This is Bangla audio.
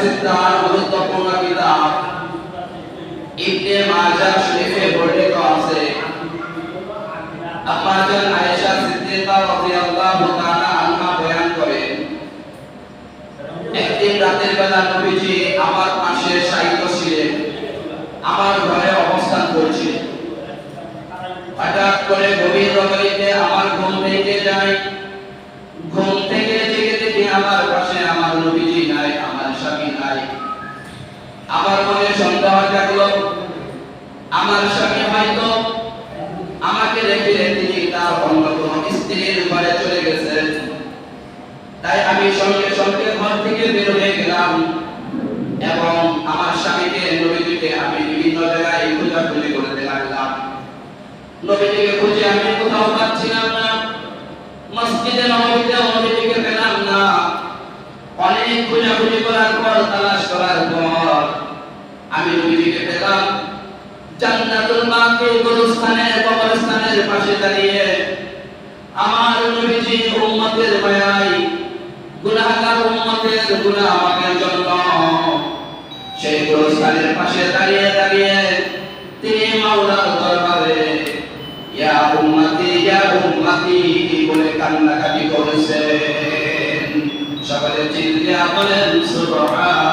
সিদ্ধার গুরুত্বপূর্ণ কিতাব। ইবনে মাজাহ শরীফে বর্ণিত আছে আম্মাজান আয়েশা সিদ্দিকা রাদিয়াল্লাহু তাআলা আনহা বয়ান করেন একদিন রাতের বেলা নবীজি আমার পাশে শায়িত ছিলেন, আমার ঘরে অবস্থান করছিলেন। হঠাৎ করে গভীর রজনীতে আমার ঘুম ভেঙে যায় আমার মনে সন্দেহ জাগলো। আমার স্বামী হয়তো আমাকে রেখে তিনি তার অন্য কোনো স্ত্রীর ঘরে চলে গেছেন তাই আমি সঙ্গে সঙ্গে ঘর থেকে বের হয়ে গেলাম এবং আমার স্বামীকে নবীজিকে আমি বিভিন্ন জায়গায় খোঁজাখুঁজি করতে লাগলাম। নবীজিকে খুঁজে আমি কোথাও পাচ্ছিলাম না। মসজিদে নবীতে নবীজিকে পেলাম না। অনেক খোঁজাখুঁজি করার পর তালাশ করার পর আমি নবীজিকে পেলাম। জান্নাতুল মাকে গোরস্থানের কবরস্থানের পাশে দাঁড়িয়ে আমার নবীজি উম্মতের মায়াই গুনাহগার উম্মতের গুনাহ মাফের জন্য সেই গোরস্থানের পাশে দাঁড়িয়ে দাঁড়িয়ে তিনি মাওলার দরবারে, ইয়া উম্মতি ইয়া উম্মতি বলে কান্নাকাটি করেছেন। সকলে বলেন সুবহানাল্লাহ